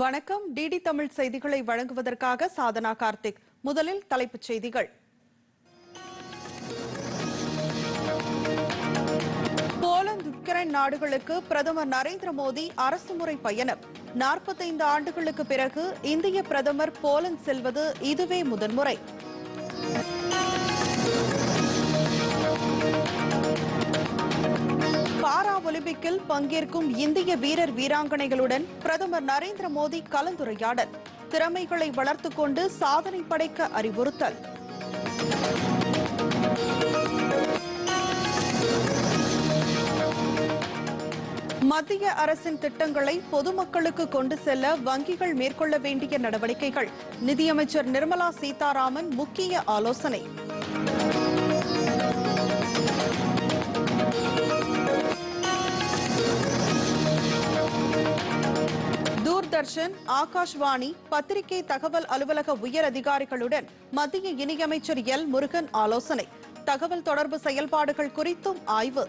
வணக்கம். டிடி தமிழ் செய்திகளை வழங்குவதற்காக சாதனா கார்த்திக். முதலில் தலைப்புச் செய்திகள். போலந்து உக்ரைன் நாடுகளுக்கு பிரதமர் நரேந்திர மோடி அரசுமுறை பயணம். நாற்பத்தைந்து ஆண்டுகளுக்கு பிறகு இந்திய பிரதமர் போலந்து செல்வது இதுவே முதன்முறை. பாரா ஒலிம்பிக்கில் பங்கேற்கும் இந்திய வீரர் வீராங்கனைகளுடன் பிரதமர் நரேந்திர மோடி கலந்துரையாடல். திறமைகளை வளர்த்துக் கொண்டு சாதனை படைக்க அறிவுறுத்தல். மத்திய அரசின் திட்டங்களை பொதுமக்களுக்கு கொண்டு செல்ல வங்கிகள் மேற்கொள்ள வேண்டிய நடவடிக்கைகள். நிதியமைச்சர் நிர்மலா சீதாராமன் முக்கிய ஆலோசனை. தூர்தர்ஷன் ஆகாஷ்வாணி பத்திரிகை தகவல் அலுவலக உயர் அதிகாரிகளுடன் மத்திய இணையமைச்சர் எல். முருகன் ஆலோசனை. தகவல் தொடர்பு செயல்பாடுகள் குறித்தும் ஆய்வு.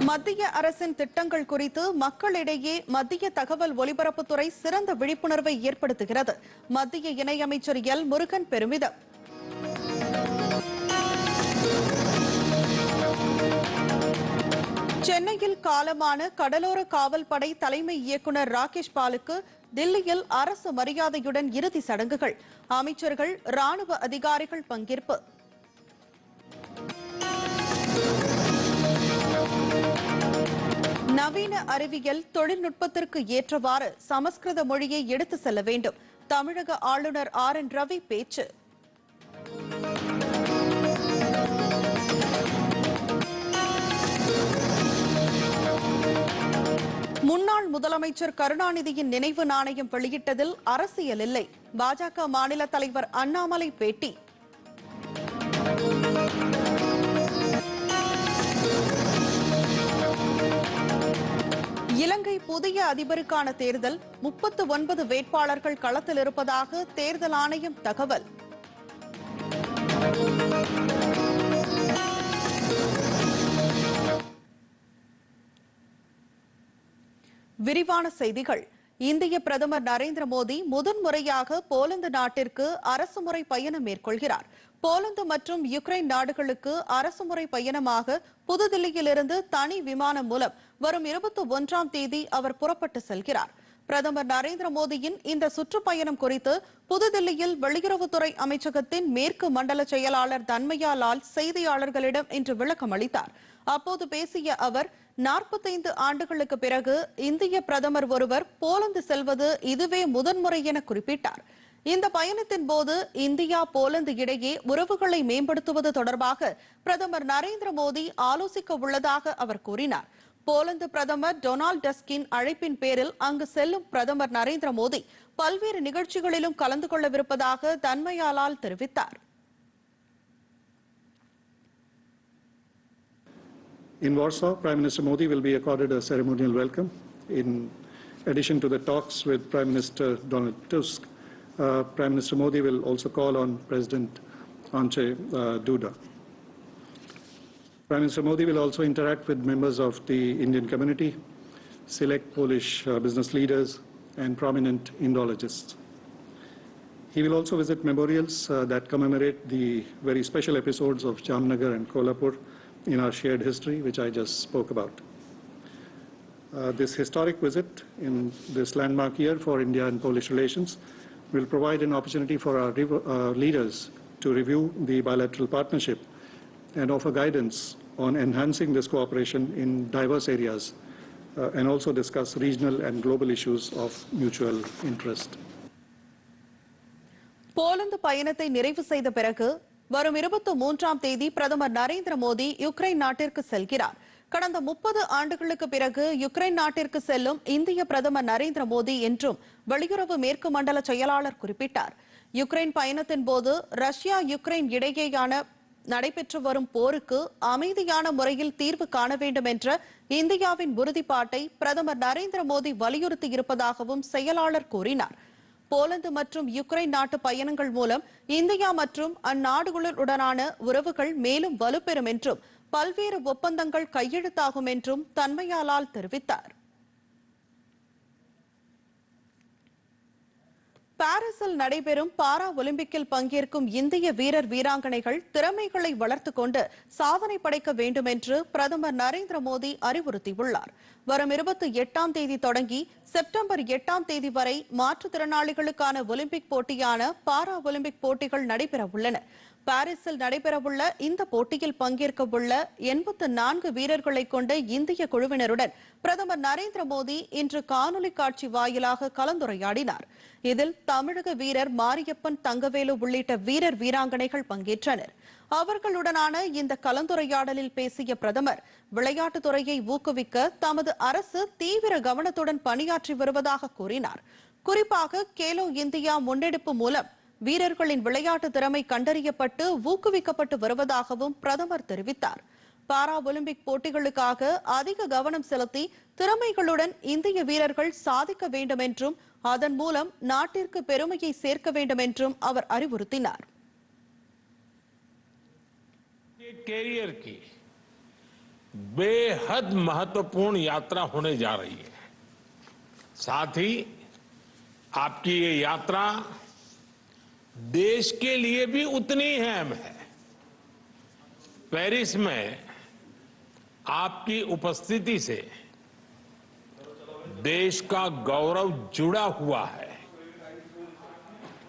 மத்திய அரசின் திட்டங்கள் குறித்து மக்களிடையே மத்திய தகவல் ஒலிபரப்புத்துறை சிறந்த விழிப்புணர்வை ஏற்படுத்துகிறது. மத்திய இணையமைச்சர் எல். முருகன் பெருமிதம். சென்னையில் காலமான கடலோர காவல் படை தலைமை இயக்குநர் ராகேஷ் பாலுக்கு தில்லியில் அரசு மரியாதையுடன் இறுதி சடங்குகள். அமைச்சர்கள் ராணுவ அதிகாரிகள் பங்கேற்பு. நவீன அறிவியல் தொழில்நுட்பத்திற்கு ஏற்றவாறு சமஸ்கிருத மொழியை எடுத்து செல்ல வேண்டும். தமிழக ஆளுநர் ஆர் என் ரவி பேச்சு. முன்னாள் முதலமைச்சர் கருணாநிதியின் நினைவு நாணயம் வெளியிட்டதில் அரசியல் இல்லை. பாஜக மாநில தலைவர் அண்ணாமலை பேட்டி. இலங்கை புதிய அதிபருக்கான தேர்தல் முப்பத்து ஒன்பது வேட்பாளர்கள் களத்தில் இருப்பதாக தேர்தல் ஆணையம் தகவல். விரிவான செய்திகள். இந்திய பிரதமர் நரேந்திர மோடி முதன்முறையாக போலந்து நாட்டிற்கு அரசுமுறை பயணம் மேற்கொள்கிறார். போலந்து மற்றும் யுக்ரைன் நாடுகளுக்கு அரசுமுறை பயணமாக புதுதில்லியிலிருந்து தனி விமானம் மூலம் வரும் இருபத்தி ஒன்றாம் தேதி அவர் புறப்பட்டு செல்கிறார். பிரதமர் நரேந்திர மோடியின் இந்த சுற்றுப்பயணம் குறித்து புதுதில்லியில் வெளியுறவுத்துறை அமைச்சகத்தின் மேற்கு மண்டல செயலாளர் தன்மையா லால் செய்தியாளர்களிடம் இன்று விளக்கம் அளித்தார் அப்போது பேசிய அவர் நாற்பத்தைந்து ஆண்டுகளுக்கு பிறகு இந்திய பிரதமர் ஒருவர் போலந்து செல்வது இதுவே முதன்முறை என குறிப்பிட்டார். இந்த பயணத்தின் போது இந்தியா போலந்து இடையே உறவுகளை மேம்படுத்துவது தொடர்பாக பிரதமர் நரேந்திர மோடி ஆலோசிக்க உள்ளதாக அவர் கூறினார். போலந்து பிரதமர் டொனால்ட் டஸ்கின் அழைப்பின் பேரில் அங்கு செல்லும் பிரதமர் நரேந்திர மோடி பல்வேறு நிகழ்ச்சிகளிலும் கலந்து கொள்ளவிருப்பதாக தன்மையாலால் தெரிவித்தார். In Warsaw, Prime Minister Modi will be accorded a ceremonial welcome. In addition to the talks with Prime Minister Donald Tusk, uh, Prime Minister Modi will also call on President Andrzej uh, Duda. Prime Minister Modi will also interact with members of the Indian community, select Polish uh, business leaders, and prominent Indologists. He will also visit memorials uh, that commemorate the very special episodes of Jamnagar and Kolhapur in our shared history, which I just spoke about. Uh, this historic visit in this landmark year for India and Polish relations will provide an opportunity for our rev- uh, leaders to review the bilateral partnership and offer guidance on enhancing this cooperation in diverse areas uh, and also discuss regional and global issues of mutual interest. போலந்து பயணத்தை நிறைவு செய்த பிறகு வரும் இருபத்தி மூன்றாம் தேதி பிரதமர் நரேந்திர மோடி யுக்ரைன் நாட்டிற்கு செல்கிறார். கடந்த முப்பது ஆண்டுகளுக்கு பிறகு யுக்ரைன் நாட்டிற்கு செல்லும் இந்திய பிரதமர் நரேந்திர மோடி என்றும் வெளியுறவு மேற்கு மண்டல செயலாளர் குறிப்பிட்டார். யுக்ரைன் பயணத்தின் போது ரஷ்யா யுக்ரைன் இடையேயான நடைபெற்று வரும் போருக்கு அமைதியான முறையில் தீர்வு காண வேண்டும் என்ற இந்தியாவின் உறுதிப்பாட்டை பிரதமர் நரேந்திர மோடி வலியுறுத்தி இருப்பதாகவும் செயலாளர் கூறினார். போலந்து மற்றும் யுக்ரைன் நாட்டு பயணங்கள் மூலம் இந்தியா மற்றும் அந்நாடுகளுடனான உறவுகள் மேலும் வலுப்பெறும் என்றும் பல்வேறு ஒப்பந்தங்கள் கையெழுத்தாகும் என்றும் தன்மையாலால் தெரிவித்தார். பாரிஸில் நடைபெறும் பாரா ஒலிம்பிக்கில் பங்கேற்கும் இந்திய வீரர் வீராங்கனைகள் திறமைகளை வளர்த்துக் கொண்டு சாதனை படைக்க வேண்டும் என்று பிரதமர் நரேந்திர மோடி அறிவுறுத்தியுள்ளார். வரும் இருபத்தி எட்டாம் தேதி தொடங்கி செப்டம்பர் எட்டாம் தேதி வரை மாற்றுத்திறனாளிகளுக்கான ஒலிம்பிக் போட்டியான பாரா ஒலிம்பிக் போட்டிகள் நடைபெற உள்ளன பாரிஸில் நடைபெறவுள்ள இந்த போட்டியில் பங்கேற்க உள்ள எண்பத்து நான்கு வீரர்களை கொண்ட இந்திய குழுவினருடன் பிரதமர் நரேந்திர மோடி இன்று காணொலி காட்சி வாயிலாக கலந்துரையாடினார். இதில் தமிழக வீரர் மாரியப்பன் தங்கவேலு உள்ளிட்ட வீரர் வீராங்கனைகள் பங்கேற்றனர். அவர்களுடனான இந்த கலந்துரையாடலில் பேசிய பிரதமர் விளையாட்டுத் துறையை ஊக்குவிக்க தமது அரசு தீவிர கவனத்துடன் பணியாற்றி வருவதாக கூறினார். குறிப்பாக கேலோ இந்தியா முன்னெடுப்பு மூலம் வீரர்களின் விளையாட்டு திறமை கண்டறியப்பட்டு ஊக்குவிக்கப்பட்டு வருவதாகவும் பிரதமர் தெரிவித்தார் பாரா ஒலிம்பிக் போட்டிகளுக்காக அதிக கவனம் செலுத்தி திறமைகளுடன் இந்திய வீரர்கள் சாதிக்க வேண்டும் என்றும் அதன் மூலம் நாட்டிற்கு பெருமையை சேர்க்க வேண்டும் என்றும் அவர் அறிவுறுத்தினார் के कैरियर की बेहद महत्वपूर्ण यात्रा होने जा रही है साथ ही आपकी ये यात्रा देश के लिए भी उतनी अहम है। पेरिस में आपकी उपस्थिति से देश का गौरव जुड़ा हुआ है।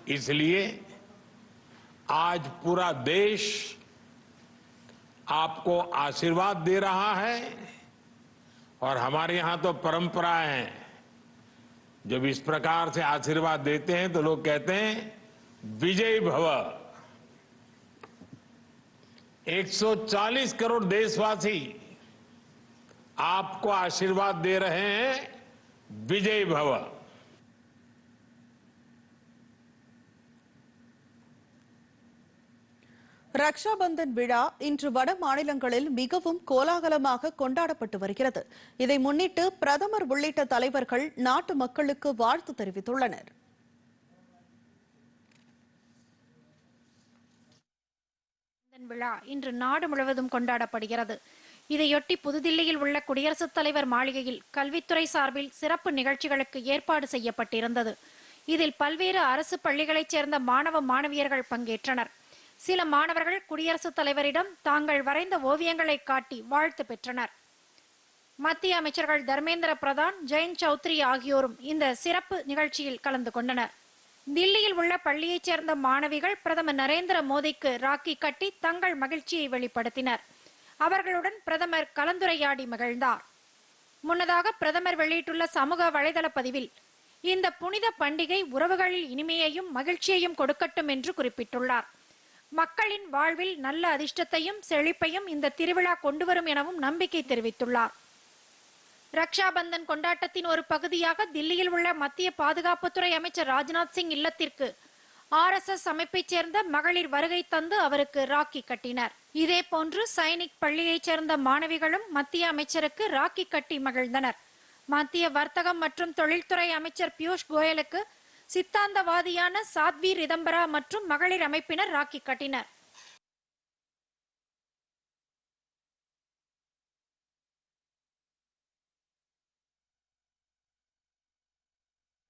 इसलिए आज पूरा देश आपको आशीर्वाद दे रहा है और हमारे यहाँ तो परंपराएँ हैं। जब इस प्रकार से आशीर्वाद देते हैं तो लोग कहते हैं विजय भव 140 करोड़ देशवासी आपको आशीर्वाद दे रहे हैं विजय भव ரக்ஷாபந்தன் விழா இன்று வட மாநிலங்களில் மிகவும் கோலாகலமாக கொண்டாடப்பட்டு வருகிறது இதை முன்னிட்டு பிரதமர் உள்ளிட்ட தலைவர்கள் நாட்டு மக்களுக்கு வாழ்த்து தெரிவித்துள்ளனர் ரக்ஷாபந்தன் விழா இன்று நாடு முழுவதும் கொண்டாடப்படுகிறது. இதையொட்டி புதுதில்லியில் உள்ள குடியரசுத் தலைவர் மாளிகையில் கல்வித்துறை சார்பில் சிறப்பு நிகழ்ச்சிகளுக்கு ஏற்பாடு செய்யப்பட்டிருந்தது. இதில் பல்வேறு அரசு பள்ளிகளைச் சேர்ந்த மாணவ மாணவியர்கள் பங்கேற்றனர். சில மாணவர்கள் குடியரசுத் தலைவரிடம் தாங்கள் வரைந்த ஓவியங்களை காட்டி வாழ்த்து பெற்றனர். மத்திய அமைச்சர்கள் தர்மேந்திர பிரதான் ஜெயந்த் சௌத்ரி ஆகியோரும் இந்த சிறப்பு நிகழ்ச்சியில் கலந்து கொண்டனர். தில்லியில் உள்ள பள்ளியைச் சேர்ந்த மாணவிகள் பிரதமர் நரேந்திர மோடிக்கு ராக்கி கட்டி தங்கள் மகிழ்ச்சியை வெளிப்படுத்தினர். அவர்களுடன் பிரதமர் கலந்துரையாடி மகிழ்ந்தார். முன்னதாக பிரதமர் வெளியிட்டுள்ள சமூக வலைதள பதிவில் இந்த புனித பண்டிகை உறவுகளில் இனிமையையும் மகிழ்ச்சியையும் கொடுக்கட்டும் என்று குறிப்பிட்டுள்ளார். மக்களின் வாழ்வில் நல்ல அதிர்ஷ்டத்தையும் செழிப்பையும் இந்த திருவிழா கொண்டுவரும் எனவும் நம்பிக்கை தெரிவித்துள்ளார். ரக்ஷாபந்தன் கொண்டாட்டத்தின் ஒரு பகுதியாக தில்லியில் உள்ள மத்திய பாதுகாப்புத்துறை அமைச்சர் ராஜ்நாத் சிங் இல்லத்திற்கு ஆர்எஸ்எஸ் அமைப்பைச் சேர்ந்த மகளிர் வருகை தந்து அவருக்கு ராக்கி கட்டினர். இதே போன்று சைனிக் பள்ளியைச் சேர்ந்த மாணவிகளும் மத்திய அமைச்சருக்கு ராக்கி கட்டி மகிழ்ந்தனர். மத்திய வர்த்தகம் மற்றும் தொழில்துறை அமைச்சர் பியூஷ் கோயலுக்கு சித்தாந்தவாதியான சாத்வி ரிதம்பரா மற்றும் மகளிர் அமைப்பினர் ராக்கி கட்டினர்.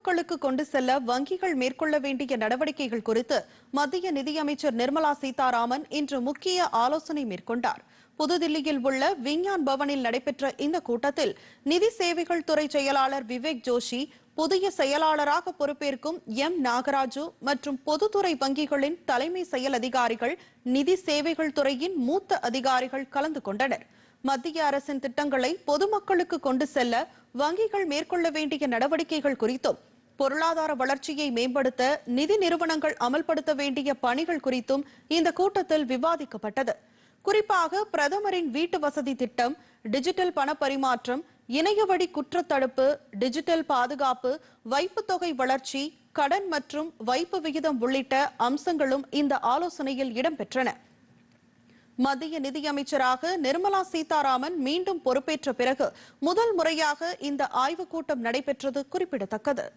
மக்களுக்கு கொண்டு செல்ல வங்கிகள் மேற்கொள்ள வேண்டிய நடவடிக்கைகள் குறித்து மத்திய நிதியமைச்சர் நிர்மலா சீதாராமன் இன்று முக்கிய ஆலோசனை மேற்கொண்டார். புதுதில்லியில் உள்ள விஞ்ஞான் பவனில் நடைபெற்ற இந்த கூட்டத்தில் நிதி சேவைகள் துறை செயலாளர் விவேக் ஜோஷி புதிய செயலாளராக பொறுப்பேற்கும் எம். நாகராஜு மற்றும் பொதுத்துறை வங்கிகளின் தலைமை செயல் அதிகாரிகள் நிதி சேவைகள் துறையின் மூத்த அதிகாரிகள் கலந்து கொண்டனர். மத்திய அரசின் திட்டங்களை பொதுமக்களுக்கு கொண்டு செல்ல வங்கிகள் மேற்கொள்ள வேண்டிய நடவடிக்கைகள் குறித்தும் பொருளாதார வளர்ச்சியை மேம்படுத்த நிதி நிறுவனங்கள் அமல்படுத்த வேண்டிய பணிகள் குறித்தும் இந்த கூட்டத்தில் விவாதிக்கப்பட்டது. குறிப்பாக பிரதமரின் வீட்டு வசதி திட்டம் டிஜிட்டல் பண பரிமாற்றம் இணையவழி குற்றத்தடுப்பு டிஜிட்டல் பாதுகாப்பு வைப்புத்தொகை வளர்ச்சி கடன் மற்றும் வைப்பு விகிதம் உள்ளிட்ட அம்சங்களும் இந்த ஆலோசனையில் இடம்பெற்றன. மத்திய நிதியமைச்சராக நிர்மலா சீதாராமன் மீண்டும் பொறுப்பேற்ற பிறகு முதல் முறையாக இந்த ஆய்வுக் கூட்டம் நடைபெற்றது குறிப்பிடத்தக்கது.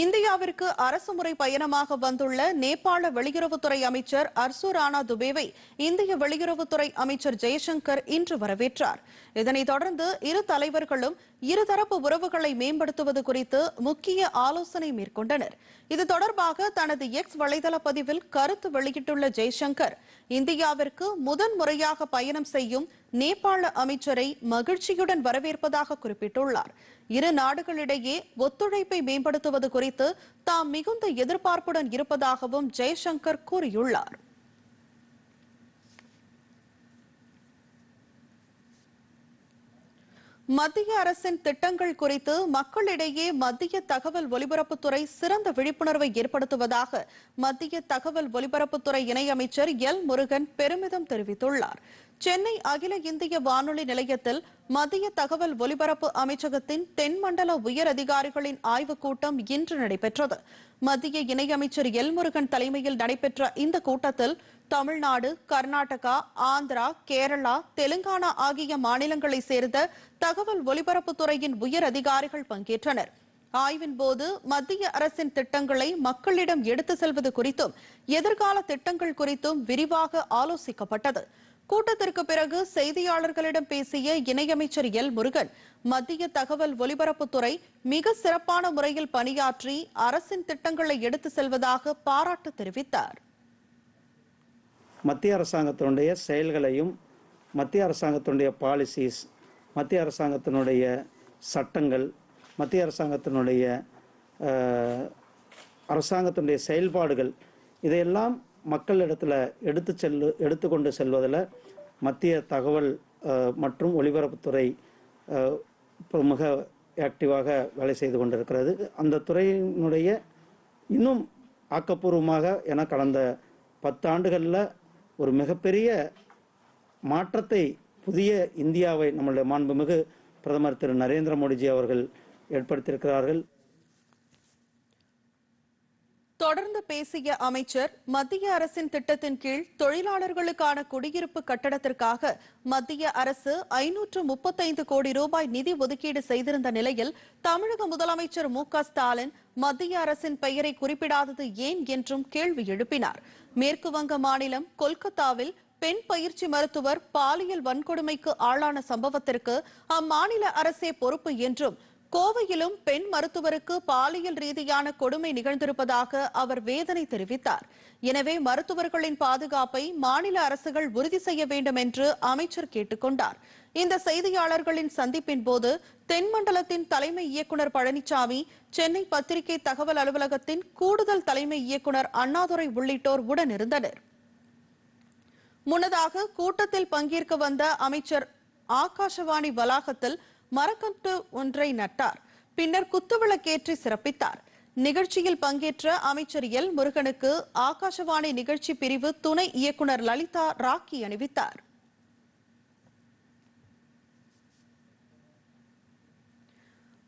இந்தியாவிற்கு அரசுமுறை பயணமாக வந்துள்ள நேபாள வெளியுறவுத்துறை அமைச்சர் அர்சு ராணா துபேவை இந்திய வெளியுறவுத்துறை அமைச்சர் ஜெய்சங்கர் இன்று வரவேற்றார். இதனைத் தொடர்ந்து இரு தலைவர்களும் இருதரப்பு உறவுகளை மேம்படுத்துவது குறித்து முக்கிய ஆலோசனை மேற்கொண்டனர். இது தொடர்பாக தனது எக்ஸ் வலைதள பதிவில் கருத்து வெளியிட்டுள்ள ஜெய்சங்கர் இந்தியாவிற்கு முதன் முறையாக பயணம் செய்யும் நேபாள அமைச்சரை மகிழ்ச்சியுடன் வரவேற்பதாக குறிப்பிட்டுள்ளார். இரு நாடுகளிடையே ஒத்துழைப்பை மேம்படுத்துவது குறித்து தாம் மிகுந்த எதிர்பார்ப்புடன் இருப்பதாகவும் ஜெய்சங்கர் கூறியுள்ளார். மத்திய அரசின் திட்டங்கள் குறித்து மக்களிடையே மத்திய தகவல் ஒலிபரப்புத்துறை சிறந்த விழிப்புணர்வை ஏற்படுத்துவதாக மத்திய தகவல் ஒலிபரப்புத்துறை இணையமைச்சர் எல் முருகன் பெருமிதம் தெரிவித்துள்ளார். சென்னை அகில இந்திய வானொலி நிலையத்தில் மத்திய தகவல் ஒலிபரப்பு அமைச்சகத்தின் தென்மண்டல உயர் அதிகாரிகளின் ஆய்வுக் கூட்டம் இன்று நடைபெற்றது. மத்திய இணையமைச்சர் எல் முருகன் தலைமையில் நடைபெற்ற இந்த கூட்டத்தில் தமிழ்நாடு கர்நாடகா ஆந்திரா கேரளா தெலுங்கானா ஆகிய மாநிலங்களை சேர்ந்த தகவல் ஒலிபரப்புத்துறையின் உயர் அதிகாரிகள் பங்கேற்றனர். ஆய்வின் போது மத்திய அரசின் திட்டங்களை மக்களிடம் எடுத்து செல்வது குறித்தும் எதிர்கால திட்டங்கள் குறித்தும் விரிவாக ஆலோசிக்கப்பட்டது. கூட்டத்திற்கு பிறகு செய்தியாளர்களிடம் பேசிய இணையமைச்சர் எல். முருகன் மத்திய தகவல் ஒலிபரப்புத்துறை மிக சிறப்பான முறையில் பணியாற்றி அரசின் திட்டங்களை எடுத்து செல்வதாக பாராட்டு தெரிவித்தார். மத்திய அரசாங்கத்தினுடைய செயல்களையும் மத்திய அரசாங்கத்தினுடைய பாலிசிஸ் மத்திய அரசாங்கத்தினுடைய சட்டங்கள் மத்திய அரசாங்கத்தினுடைய அரசாங்கத்தினுடைய செயல்பாடுகள் இதையெல்லாம் மக்கள் இடத்துல எடுத்து செல்லு எடுத்துக்கொண்டு செல்வதில் மத்திய தகவல் மற்றும் ஒலிபரப்புத்துறை இப்போ மிக ஆக்டிவாக வேலை செய்து கொண்டிருக்கிறது. அந்த துறையினுடைய இன்னும் ஆக்கப்பூர்வமாக என கடந்த பத்து ஆண்டுகளில் ஒரு மிகப்பெரிய மாற்றத்தை புதிய இந்தியாவை நம்மளுடைய மாண்புமிகு பிரதமர் திரு நரேந்திர மோடிஜி அவர்கள் ஏற்படுத்தியிருக்கிறார்கள். தொடர்ந்து பேசிய அமைச்சர் மத்திய அரசின் திட்டத்தின் கீழ் தொழிலாளர்களுக்கான குடியிருப்பு கட்டடத்திற்காக மத்திய அரசு ஐநூற்று முப்பத்தைந்து கோடி ரூபாய் நிதி ஒதுக்கீடு செய்திருந்த நிலையில் தமிழக முதலமைச்சர் மு க ஸ்டாலின் மத்திய அரசின் பெயரை குறிப்பிடாதது ஏன் என்றும் கேள்வி எழுப்பினார். மேற்கு வங்க மாநிலம் கொல்கத்தாவில் பெண் பயிற்சி மருத்துவர் பாலியல் வன்கொடுமைக்கு ஆளான சம்பவத்திற்கு அம்மாநில அரசே பொறுப்பு என்றும் கோவையிலும் பெண் மருத்துவருக்கு பாலியல் ரீதியான கொடுமை நிகழ்ந்திருப்பதாக அவர் வேதனை தெரிவித்தார். எனவே மருத்துவர்களின் பாதுகாப்பை மாநில அரசுகள் உறுதி செய்ய வேண்டும் என்று அமைச்சர் கேட்டுக்கொண்டார். இந்த செய்தியாளர்களின் சந்திப்பின் போது தென்மண்டலத்தின் தலைமை இயக்குனர் பழனிசாமி சென்னை பத்திரிகை தகவல் அலுவலகத்தின் கூடுதல் தலைமை இயக்குனர் அண்ணாதுரை உள்ளிட்டோர் உடனிருந்தனர் முன்னதாக கூட்டத்தில் பங்கேற்க வந்த அமைச்சர் ஆகாஷவாணி வளாகத்தில் மரக்கன்று ஒன்றை நட்டார். பின்னர் குத்துவிளக்கேற்றி சிறப்பித்தார். நிகழ்ச்சியில் பங்கேற்ற அமைச்சர் எல். முருகனுக்கு ஆகாஷவாணி நிகழ்ச்சி பிரிவு துணை இயக்குநர் லலிதா ராக்கி அணிவித்தார்.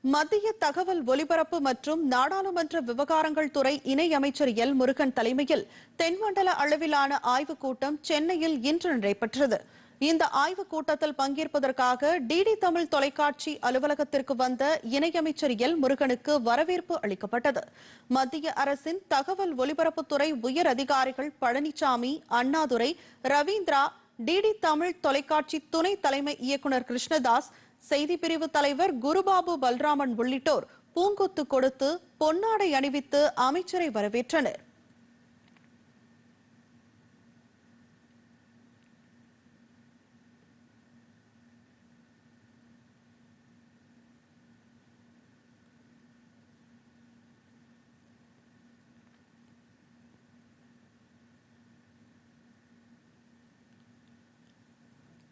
மத்திய தகவல் ஒலிபரப்பு மற்றும் நாடாளுமன்ற விவகாரங்கள் துறை இணை அமைச்சர் எல். முருகன் தலைமையில் தென்மண்டல அளவிலான ஆய்வுக் கூட்டம் சென்னையில் இன்று நடைபெற்றது. இந்த ஆய்வுக் கூட்டத்தில் பங்கேற்பதற்காக டிடி தமிழ் தொலைக்காட்சி அலுவலகத்திற்கு வந்த இணையமைச்சர் எல் முருகனுக்கு வரவேற்பு அளிக்கப்பட்டது. மத்திய அரசின் தகவல் ஒலிபரப்புத்துறை உயர் அதிகாரிகள் பழனிசாமி அண்ணாதுரை ரவீந்திரா டிடி தமிழ் தொலைக்காட்சி துணை தலைமை இயக்குனர் கிருஷ்ணதாஸ் செய்திப்பிரிவு தலைவர் குருபாபு பல்ராமன் உள்ளிட்டோர் பூங்கொத்து கொடுத்து பொன்னாடை அணிவித்து அமைச்சரை வரவேற்றனர்.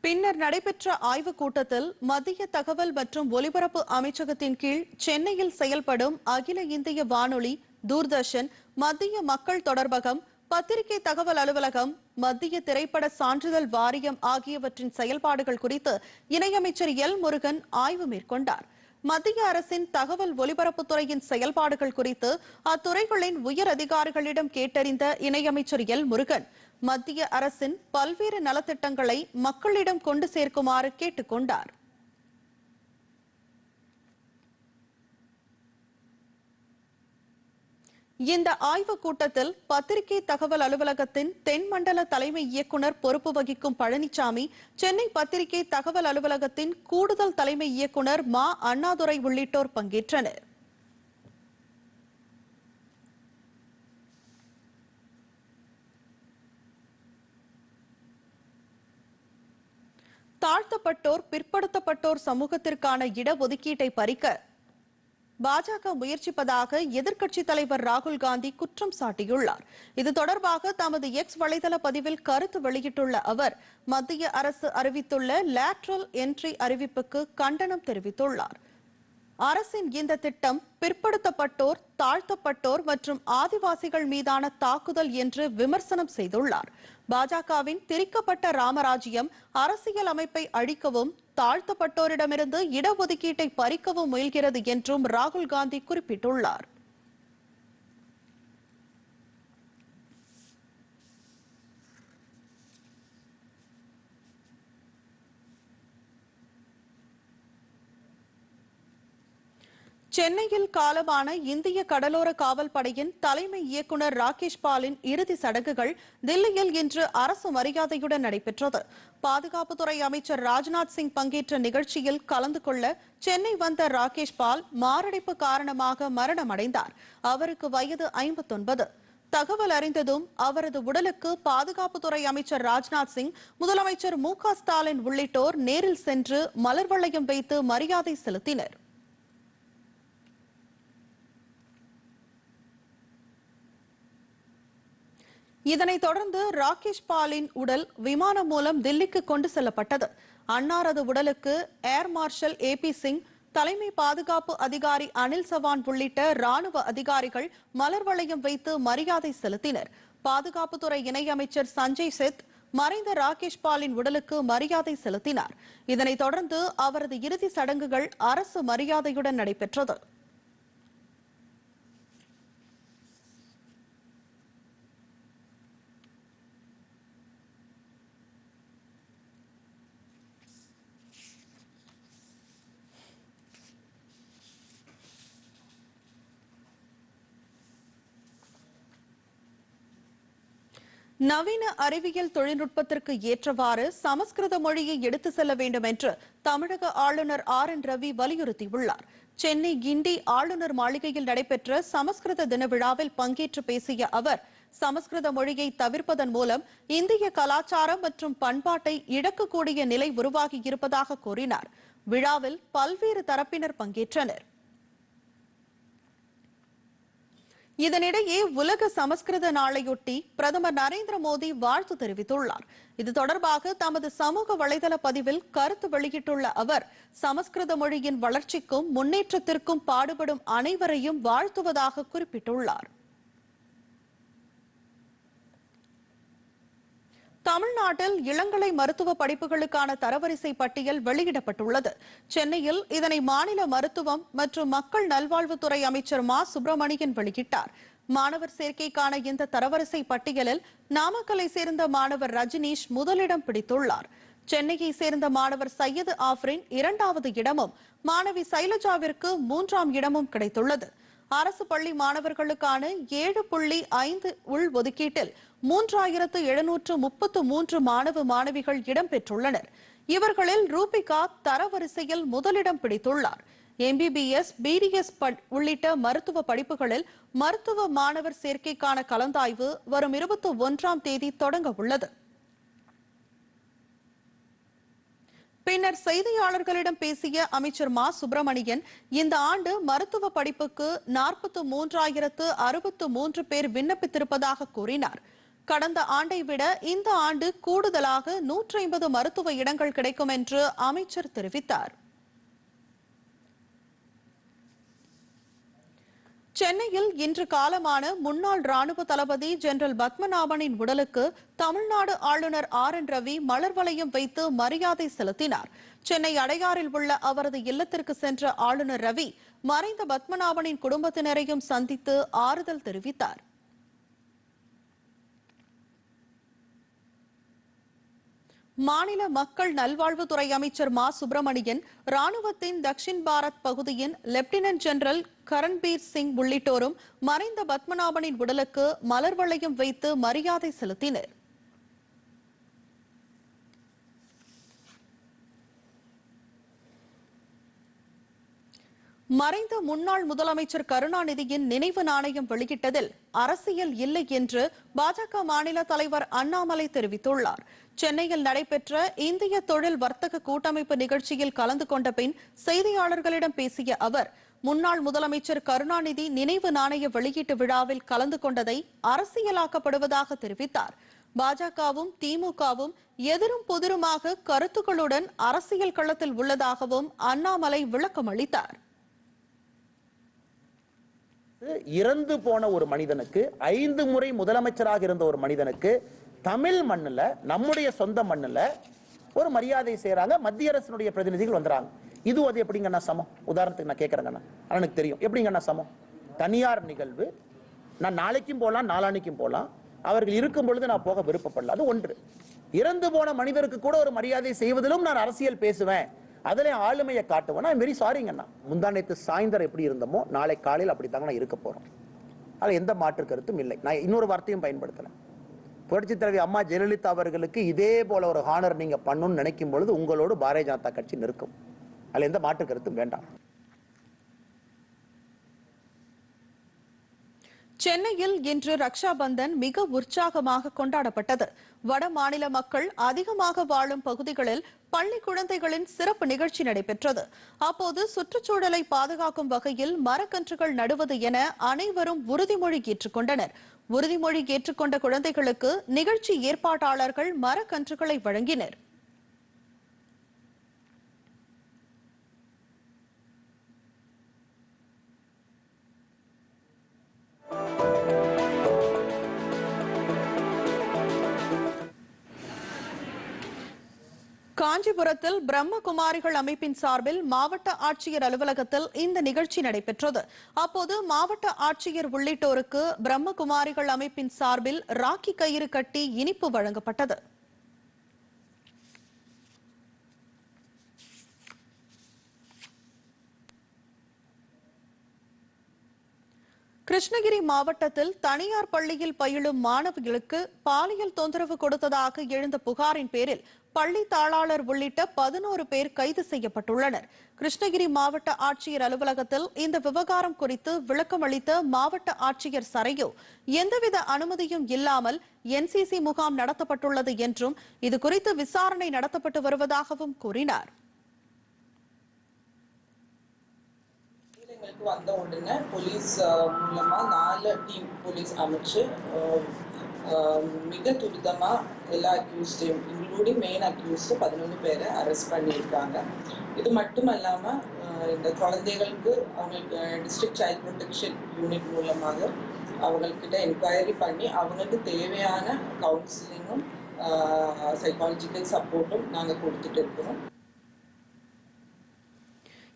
பின்னர் நடைபெற்ற ஆய்வுக் கூட்டத்தில் மத்திய தகவல் மற்றும் ஒலிபரப்பு அமைச்சகத்தின் கீழ் சென்னையில் செயல்படும் அகில இந்திய வானொலி தூர்தர்ஷன் மத்திய மக்கள் தொடர்பகம் பத்திரிகை தகவல் அலுவலகம் மத்திய திரைப்பட சான்றிதழ் வாரியம் ஆகியவற்றின் செயல்பாடுகள் குறித்து இணையமைச்சர் எல். முருகன் ஆய்வு மேற்கொண்டார். மத்திய அரசின் தகவல் ஒலிபரப்புத்துறையின் செயல்பாடுகள் குறித்து அத்துறைகளின் உயர் அதிகாரிகளிடம் கேட்டறிந்த இணையமைச்சர் எல். முருகன் மத்திய அரசின் பல்வேறு நலத்திட்டங்களை மக்களிடம் கொண்டு சேர்க்குமாறு கேட்டுக்கொண்டார். இந்த ஆய்வுக் கூட்டத்தில் பத்திரிகை தகவல் அலுவலகத்தின் தென்மண்டல தலைமை இயக்குனர் பொறுப்பு வகிக்கும் பழனிசாமி சென்னை பத்திரிகை தகவல் அலுவலகத்தின் கூடுதல் தலைமை இயக்குனர் மா. அண்ணாதுரை உள்ளிட்டோர் பங்கேற்றனர். தாழ்த்தப்பட்டோர் பிற்படுத்தப்பட்டோர் சமூகத்திற்கான இடஒதுக்கீட்டை பறிக்க பாஜக முயற்சிப்பதாக எதிர்க்கட்சித் தலைவர் ராகுல் காந்தி குற்றம் சாட்டியுள்ளார். இது தொடர்பாக தமது எக்ஸ் வலைதள பதிவில் கருத்து வெளியிட்டுள்ள அவர் மத்திய அரசு அறிவித்துள்ள லேட்ரல் என்ட்ரி அறிவிப்புக்கு கண்டனம் தெரிவித்துள்ளார். அரசின் இந்த திட்டம் பிற்படுத்தப்பட்டோர் தாழ்த்தப்பட்டோர் மற்றும் ஆதிவாசிகள் மீதான தாக்குதல் என்று விமர்சனம் செய்துள்ளார். பாஜகவின் திரிக்கப்பட்ட ராமராஜ்யம் அரசியல் அமைப்பை அழிக்கவும் தாழ்த்தப்பட்டோரிடமிருந்து இடஒதுக்கீட்டை பறிக்கவும் முயல்கிறது என்றும் ராகுல் காந்தி குறிப்பிட்டுள்ளார். சென்னையில் காலமான இந்திய கடலோர காவல் படையின் தலைமை இயக்குனர் ராகேஷ் பாலின் இறுதி சடங்குகள் தில்லியில் இன்று அரசு மரியாதையுடன் நடைபெற்றது. பாதுகாப்புத்துறை அமைச்சர் ராஜ்நாத் சிங் பங்கேற்ற நிகழ்ச்சியில் கலந்து கொள்ள சென்னை வந்த ராகேஷ் பால் மாரடைப்பு காரணமாக மரணமடைந்தார். அவருக்கு வயது ஐம்பத்தொன்பது. தகவல் அறிந்ததும் அவரது உடலுக்கு பாதுகாப்புத்துறை அமைச்சர் ராஜ்நாத் சிங் முதலமைச்சர் மு க ஸ்டாலின் உள்ளிட்டோர் நேரில் சென்று மலர் வளையம் வைத்து மரியாதை செலுத்தினர். இதனைத் தொடர்ந்து ராகேஷ் பாலின் உடல் விமானம் மூலம் தில்லிக்கு கொண்டு செல்லப்பட்டது. அன்னாரது உடலுக்கு air marshal A P Singh தலைமை பாதுகாப்பு அதிகாரி அனில் சவான் உள்ளிட்ட ராணுவ அதிகாரிகள் மலர் வளையம் வைத்து மரியாதை செலுத்தினர். பாதுகாப்புத்துறை இணையமைச்சர் சஞ்சய் செத் மறைந்த ராகேஷ் பாலின் உடலுக்கு மரியாதை செலுத்தினார். இதனைத் தொடர்ந்து அவரது இறுதி சடங்குகள் அரசு மரியாதையுடன் நடைபெற்றது. நவீன அறிவியல் தொழில்நுட்பத்திற்கு ஏற்றவாறு சமஸ்கிருத மொழியை எடுத்து செல்ல வேண்டும் என்று தமிழக ஆளுநர் ஆர் என் ரவி வலியுறுத்தியுள்ளார். சென்னை கிண்டி ஆளுநர் மாளிகையில் நடைபெற்ற சமஸ்கிருத தின விழாவில் பங்கேற்று பேசிய அவர் சமஸ்கிருத மொழியை தவிர்ப்பதன் மூலம் இந்திய கலாச்சாரம் மற்றும் பண்பாட்டை இழக்கக்கூடிய நிலை உருவாகி இருப்பதாக கூறினார். விழாவில் பல்வேறு தரப்பினர் பங்கேற்றனர். இதனிடையே உலக சமஸ்கிருத நாளையொட்டி பிரதமர் நரேந்திர மோடி வாழ்த்து தெரிவித்துள்ளார். இது தொடர்பாக தமது சமூக வலைதள பதிவில் கருத்து வெளியிட்டுள்ள அவர் சமஸ்கிருத மொழியின் வளர்ச்சிக்கும் முன்னேற்றத்திற்கும் பாடுபடும் அனைவரையும் வாழ்த்துவதாக குறிப்பிட்டுள்ளார். தமிழ்நாட்டில் இளங்கலை மருத்துவ படிப்புகளுக்கான தரவரிசை பட்டியல் வெளியிடப்பட்டுள்ளது. சென்னையில் இதனை மாநில மருத்துவம் மற்றும் மக்கள் நல்வாழ்வுத்துறை அமைச்சர் மா. சுப்பிரமணியன் வெளியிட்டார். மாணவர் சேர்க்கைக்கான இந்த தரவரிசை பட்டியலில் நாமக்கலை சேர்ந்த மாணவர் ரஜினீஷ் முதலிடம் பிடித்துள்ளார். சென்னையை சேர்ந்த மாணவர் சையது ஆஃப்ரின் இரண்டாவது இடமும் மாணவி சைலஜாவிற்கு மூன்றாம் இடமும் கிடைத்துள்ளது. அரசு பள்ளி மாணவர்களுக்கான ஏழு புள்ளி ஐந்து உள் ஒதுக்கீட்டில் மூன்றாயிரத்து எழுநூற்று முப்பத்து மூன்று மாணவ மாணவிகள் இடம்பெற்றுள்ளனர் இவர்களில் ரூபிகா தரவரிசையில் முதலிடம் பிடித்துள்ளார். எம்பிபிஎஸ் பிடிஎஸ் உள்ளிட்ட மருத்துவ படிப்புகளில் மருத்துவ மாணவர் சேர்க்கைக்கான கலந்தாய்வு வரும் இருபத்தி ஒன்றாம் தேதி தொடங்க உள்ளது. பின்னர் செய்தியாளர்களிடம் பேசிய அமைச்சர் மா. சுப்பிரமணியன் இந்த ஆண்டு மருத்துவ படிப்புக்கு நாற்பத்து மூன்றாயிரத்து அறுபத்து மூன்று பேர் விண்ணப்பித்திருப்பதாக கூறினார். கடந்த ஆண்டை விட இந்த ஆண்டு கூடுதலாக நூற்றி ஐம்பது மருத்துவ இடங்கள் கிடைக்கும் என்று அமைச்சர் தெரிவித்தார். சென்னையில் இன்று காலமான முன்னாள் ராணுவ தளபதி ஜெனரல் பத்மநாபனின் உடலுக்கு தமிழ்நாடு ஆளுநர் ஆர் என் ரவி மலர் வளையம் வைத்து மரியாதை செலுத்தினார். சென்னை அடையாறில் உள்ள அவரது இல்லத்திற்கு சென்ற ஆளுநர் ரவி மறைந்த பத்மநாபனின் குடும்பத்தினரையும் சந்தித்து ஆறுதல் தெரிவித்தார். மாநில மக்கள் நல்வாழ்வுத்துறை அமைச்சர் மா சுப்பிரமணியன் ராணுவத்தின் தக்ஷின் பாரத் பகுதியின் லெப்டினன்ட் ஜெனரல் கரண்பீர் சிங் உள்ளிட்டோரும் மறைந்த பத்மநாபனின் உடலுக்கு மலர் வளையம் வைத்து மரியாதை செலுத்தினர். மறைந்த முன்னாள் முதலமைச்சர் கருணாநிதியின் நினைவு நாணயம் வெளியிட்டதில் அரசியல் இல்லை என்று பாஜக மாநில தலைவர் அண்ணாமலை தெரிவித்துள்ளார். சென்னையில் நடைபெற்ற இந்திய தொழில் வர்த்தக கூட்டமைப்பு நிகழ்ச்சியில் கலந்து கொண்ட பின் செய்தியாளர்களிடம் பேசிய அவர் முன்னாள் முதலமைச்சர் கருணாநிதி நினைவு நாணய வெளியீட்டு விழாவில் கலந்து கொண்டதை அரசியலாக்கப்படுவதாக தெரிவித்தார். பாஜகவும் திமுகவும் எதிரும் புதிருமாக கருத்துக்களுடன் அரசியல் களத்தில் உள்ளதாகவும் அண்ணாமலை விளக்கம் அளித்தார். இறந்து போன ஒரு மனிதனுக்கு ஐந்து முறை முதலமைச்சராக இருந்த ஒரு மனிதனுக்கு தமிழ் மண்ணுல நம்முடைய சொந்த மண்ணுல ஒரு மரியாதை செய்கிறாங்க மத்திய அரசினுடைய பிரதிநிதிகள் வந்துறாங்க இது அது எப்படிங்கண்ணா சமம்? உதாரணத்துக்கு நான் கேட்குறேங்கண்ணா எனக்கு தெரியும். எப்படிங்கண்ணா சமம்? தனியார் நிகழ்வு. நான் நாளைக்கும் போகலாம் நாளானைக்கும் போகலாம் அவர்கள் இருக்கும் பொழுது நான் போக விருப்பப்படல. அது ஒன்று. இறந்து போன மனிதருக்கு கூட ஒரு மரியாதை செய்வதிலும் நான் அரசியல் பேசுவேன். அதில் ஆளுமையை காட்டுவேன். நான் வெரி சாரிங்கண்ணா. முந்தானத்து சாயந்தரம் எப்படி இருந்தோமோ நாளை காலையில் அப்படி தாங்க நான் இருக்க போகிறோம் அதில் எந்த மாற்று கருத்தும் இல்லை. நான் இன்னொரு வார்த்தையும் பயன்படுத்தலாம் புரட்சி தலைவி அம்மா ஜெயலலிதா அவர்களுக்கு இதே போல ஒரு ஹானர் நீங்கள் பண்ணணும்னு நினைக்கும் பொழுது உங்களோடு பாரதிய ஜனதா கட்சி நிற்கும். அதில் எந்த மாற்று கருத்தும் வேண்டாம். சென்னையில் இன்று ரக்ஷாபந்தன் மிக உற்சாகமாக கொண்டாடப்பட்டது. வட மாநில மக்கள் அதிகமாக வாழும் பகுதிகளில் பள்ளி குழந்தைகளின் சிறப்பு நிகழ்ச்சி நடைபெற்றது. அப்போது சுற்றுச்சூழலை பாதுகாக்கும் வகையில் மரக்கன்றுகள் நடுவது என அனைவரும் உறுதிமொழி ஏற்றுக்கொண்டனர். உறுதிமொழி ஏற்றுக்கொண்ட குழந்தைகளுக்கு நிகழ்ச்சி ஏற்பாட்டாளர்கள் மரக்கன்றுகளை வழங்கினர். காஞ்சிபுரத்தில் பிரம்மகுமாரிகள் அமைப்பின் சார்பில் மாவட்ட ஆட்சியர் அலுவலகத்தில் இந்த நிகழ்ச்சி நடைபெற்றது. அப்போது மாவட்ட ஆட்சியர் உள்ளிட்டோருக்கு பிரம்மகுமாரிகள் அமைப்பின் சார்பில் ராக்கி கயிறு கட்டி இனிப்பு வழங்கப்பட்டது. கிருஷ்ணகிரி மாவட்டத்தில் தனியார் பள்ளியில் பயிலும் மாணவிகளுக்கு பாலியல் தொந்தரவு கொடுத்ததாக எழுந்த புகாரின் பேரில் பள்ளி தாளாளர் உள்ளிட்ட பதினோரு பேர் கைது செய்யப்பட்டுள்ளனர். கிருஷ்ணகிரி மாவட்ட ஆட்சியர் அலுவலகத்தில் இந்த விவகாரம் குறித்து விளக்கம் அளித்த மாவட்ட ஆட்சியர் சரையோ எந்தவித அனுமதியும் இல்லாமல் என்சிசி முகாம் நடத்தப்பட்டுள்ளது என்றும் இதுகுறித்து விசாரணை நடத்தப்பட்டு வருவதாகவும் கூறினார். எங்களுக்கு வந்த உடனே போலீஸ் மூலமாக மூலமா நாலு டீம் போலீஸ் அமைச்சு மிக துரிதமாக எல்லா அக்யூஸ்டையும் இன்க்ளூடிங் மெயின் அக்யூஸ்டு பதினொன்று பேரை அரெஸ்ட் பண்ணியிருக்காங்க. இது மட்டும் இல்லாமல் இந்த குழந்தைகளுக்கு அவங்களுக்கு டிஸ்ட்ரிக்ட் சைல்ட் ப்ரொடெக்ஷன் யூனிட் மூலமாக அவங்கக்கிட்ட என்கொயரி பண்ணி அவங்களுக்கு தேவையான கவுன்சிலிங்கும் சைக்காலஜிக்கல் சப்போர்ட்டும் நாங்கள் கொடுத்துட்டு இருக்கிறோம்.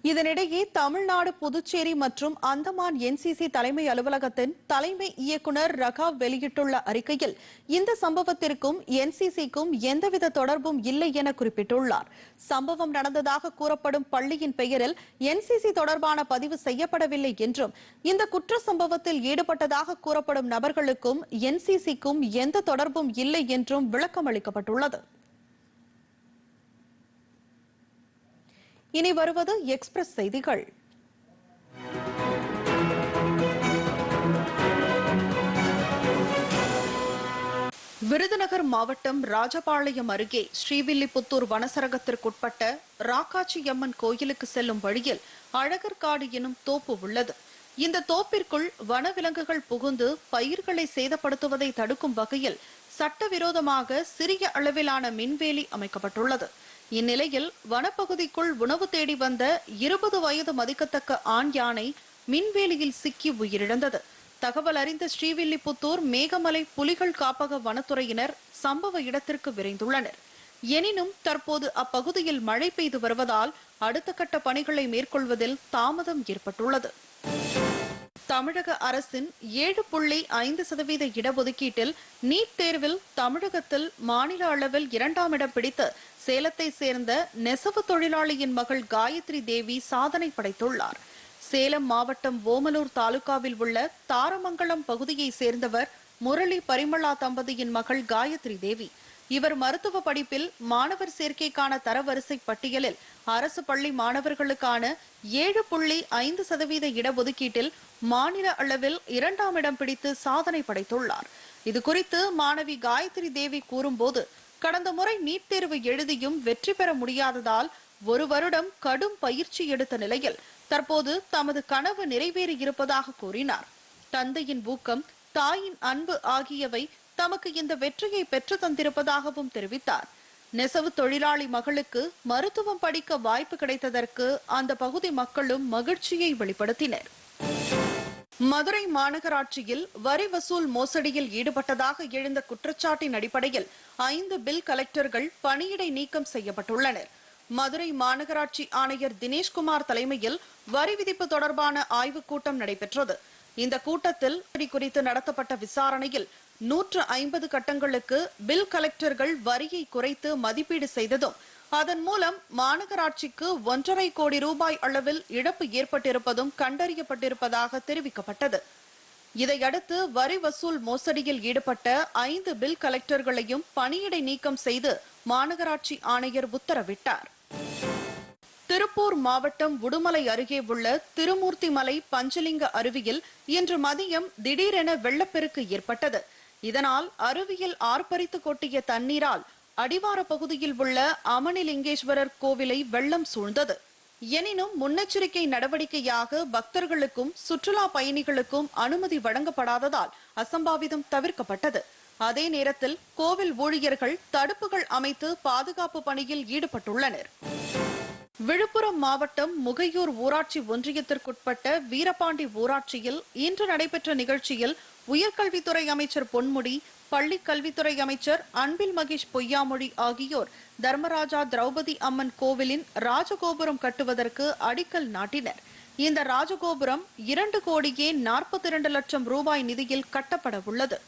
இதனிடையே தமிழ்நாடு புதுச்சேரி மற்றும் அந்தமான் என்சிசி தலைமை அலுவலகத்தின் தலைமை இயக்குனர் ரகாவ் வெளியிட்டுள்ள அறிக்கையில் இந்த சம்பவத்திற்கும் என்சிசிக்கும் எந்தவித தொடர்பும் இல்லை என குறிப்பிட்டுள்ளார். சம்பவம் நடந்ததாக கூறப்படும் பள்ளியின் பெயரில் என்சிசி தொடர்பான பதிவு செய்யப்படவில்லை என்றும் இந்த குற்ற சம்பவத்தில் ஈடுபட்டதாக கூறப்படும் நபர்களுக்கும் என்சிசிக்கும் எந்த தொடர்பும் இல்லை என்றும் விளக்கம் அளிக்கப்பட்டுள்ளது இனி வருவது எக்ஸ்பிரஸ் செய்திகள். விருதுநகர் மாவட்டம் ராஜபாளையம் அருகே ஸ்ரீவில்லிபுத்தூர் வனசரகத்திற்குட்பட்ட ராக்காச்சியம்மன் கோயிலுக்கு செல்லும் வழியில் அழகர்காடு எனும் தோப்பு உள்ளது. இந்த தோப்பிற்குள் வனவிலங்குகள் புகுந்து பயிர்களை சேதப்படுத்துவதை தடுக்கும் வகையில் சட்டவிரோதமாக சிறிய அளவிலான மின்வேலி அமைக்கப்பட்டுள்ளது. இந்நிலையில் வனப்பகுதிக்குள் உணவு தேடி வந்த இருபது வயது மதிக்கத்தக்க ஆண் யானை மின்வேலியில் சிக்கி உயிரிழந்தது. தகவல் அறிந்த ஸ்ரீவில்லிபுத்தூர் மேகமலை புலிகள் காப்பக வனத்துறையினர் சம்பவ இடத்திற்கு விரைந்துள்ளனர். எனினும் தற்போது அப்பகுதியில் மழை பெய்து வருவதால் அடுத்த கட்ட பணிகளை மேற்கொள்வதில் தாமதம் ஏற்பட்டுள்ளது. தமிழக அரசின் ஏழு புள்ளி ஐந்து சதவீத இடஒதுக்கீட்டில் நீட் தேர்வில் தமிழகத்தில் மாநில அளவில் இரண்டாம் இடம் பிடித்து சேலத்தை சேர்ந்த நெசவு தொழிலாளியின் மகள் காயத்ரி தேவி சாதனை படைத்துள்ளார். சேலம் மாவட்டம் ஓமலூர் தாலுகாவில் உள்ள தாரமங்கலம் பகுதியை சேர்ந்தவர் முரளி பரிமளா தம்பதியின் மகள் காயத்ரி தேவி. இவர் மருத்துவ படிப்பில் மாணவர் சேர்க்கைக்கான தரவரிசை பட்டியலில் அரசு பள்ளி மாணவர்களுக்கான ஏழு புள்ளி ஐந்து சதவீத இடஒதுக்கீட்டில் மாநில அளவில் இரண்டாம் இடம் பிடித்து சாதனை படைத்துள்ளார். இது குறித்து மாணவி காயத்ரி தேவி கூறும்போது கடந்த முறை நீட் தேர்வு எழுதியும் வெற்றி பெற முடியாததால் ஒரு வருடம் கடும் பயிற்சி எடுத்த நிலையில் தற்போது தமது கனவு நிறைவேறி இருப்பதாக கூறினார். தந்தையின் ஊக்கம் தாயின் அன்பு ஆகியவை தமக்கு இந்த வெற்றியை பெற்று தந்திருப்பதாகவும் தெரிவித்தார். நெசவு தொழிலாளி மகளுக்கு மருத்துவம் படிக்க வாய்ப்பு கிடைத்ததற்கு அந்த பகுதி மக்களும் மகிழ்ச்சியை வெளிப்படுத்தினர். மதுரை மாநகராட்சியில் வரி வசூல் மோசடியில் ஈடுபட்டதாக எழுந்த குற்றச்சாட்டின் அடிப்படையில் ஐந்து பில் கலெக்டர்கள் பணியிடை நீக்கம் செய்யப்பட்டுள்ளனர். மதுரை மாநகராட்சி ஆணையர் தினேஷ்குமார் தலைமையில் வரி விதிப்பு தொடர்பான ஆய்வுக் கூட்டம் நடைபெற்றது. இந்த கூட்டத்தில் வரி குறித்து நடத்தப்பட்ட விசாரணையில் நூற்று ஐம்பது கட்டங்களுக்கு பில் கலெக்டர்கள் வரியை குறைத்து மதிப்பீடு செய்ததும் அதன் மூலம் மாநகராட்சிக்கு ஒன்றரை கோடி ரூபாய் அளவில் இழப்பு ஏற்பட்டிருப்பதும் கண்டறியப்பட்டிருப்பதாக தெரிவிக்கப்பட்டது. இதையடுத்து வரி வசூல் மோசடியில் ஈடுபட்ட ஐந்து பில் கலெக்டர்களையும் பணியிடை நீக்கம் செய்து மாநகராட்சி ஆணையர் உத்தரவிட்டார். திருப்பூர் மாவட்டம் உடுமலை அருகே உள்ள திருமூர்த்திமலை பஞ்சலிங்க அருவியில் இன்று மதியம் திடீரென வெள்ளப்பெருக்கு ஏற்பட்டது. இதனால் அருவியில் ஆர்ப்பரித்து கொட்டிய தண்ணீரால் அடிவார பகுதியில் உள்ள அமனிலிங்கேஸ்வரர் கோவிலை வெள்ளம் சூழ்ந்தது. எனினும் முன்னெச்சரிக்கை நடவடிக்கையாக பக்தர்களுக்கும் சுற்றுலா பயணிகளுக்கும் அனுமதி வழங்கப்படாததால் அசம்பாவிதம் தவிர்க்கப்பட்டது. அதே நேரத்தில் கோவில் ஊழியர்கள் தடுப்புகள் அமைத்து பாதுகாப்பு பணியில் ஈடுபட்டுள்ளனர். விழுப்புரம் மாவட்டம் முகையூர் ஊராட்சி ஒன்றியத்திற்குட்பட்ட வீரபாண்டி ஊராட்சியில் இன்று நடைபெற்ற நிகழ்ச்சியில் உயர்கல்வித்துறை அமைச்சர் பொன்முடி பள்ளி கல்வித்துறை அமைச்சர் அன்பில் மகேஷ் பொய்யாமொழி ஆகியோர் தர்மராஜா திரௌபதி அம்மன் கோவிலின் ராஜகோபுரம் கட்டுவதற்கு அடிக்கல் நாட்டினர். இந்த ராஜகோபுரம் இரண்டு கோடியே நாற்பத்தி இரண்டு லட்சம் ரூபாய் நிதியில் கட்டப்பட உள்ளது.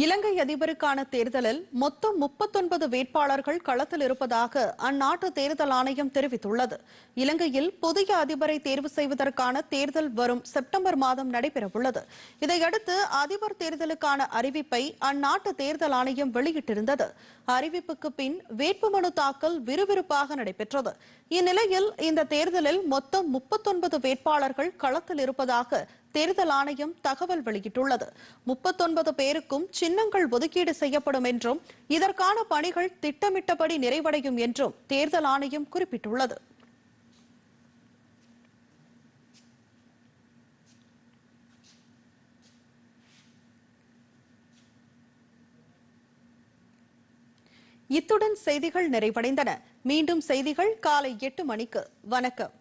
இலங்கை அதிபருக்கான தேர்தலில் மொத்தம் முப்பத்தொன்பது வேட்பாளர்கள் களத்தில் இருப்பதாக அந்நாட்டு தேர்தல் ஆணையம் தெரிவித்துள்ளது. இலங்கையில் புதிய அதிபரை தேர்வு செய்வதற்கான தேர்தல் வரும் செப்டம்பர் மாதம் நடைபெறவுள்ளது. இதையடுத்து அதிபர் தேர்தலுக்கான அறிவிப்பை அந்நாட்டு தேர்தல் ஆணையம் வெளியிட்டிருந்தது. அறிவிப்புக்கு பின் வேட்புமனு தாக்கல் விறுவிறுப்பாக நடைபெற்றது. இந்நிலையில் இந்த தேர்தலில் மொத்தம் முப்பத்தொன்பது வேட்பாளர்கள் களத்தில் இருப்பதாக தேர்தல் ஆணையம் தகவல் வெளியிட்டுள்ளது. முப்பத்தொன்பது பேருக்கும் சின்னங்கள் ஒதுக்கீடு செய்யப்படும் என்றும் இதற்கான பணிகள் திட்டமிட்டபடி நிறைவடையும் என்றும் தேர்தல் ஆணையம் குறிப்பிட்டுள்ளது. இத்துடன் செய்திகள் நிறைவடைந்தன. மீண்டும் செய்திகள் காலை எட்டு மணிக்கு. வணக்கம்.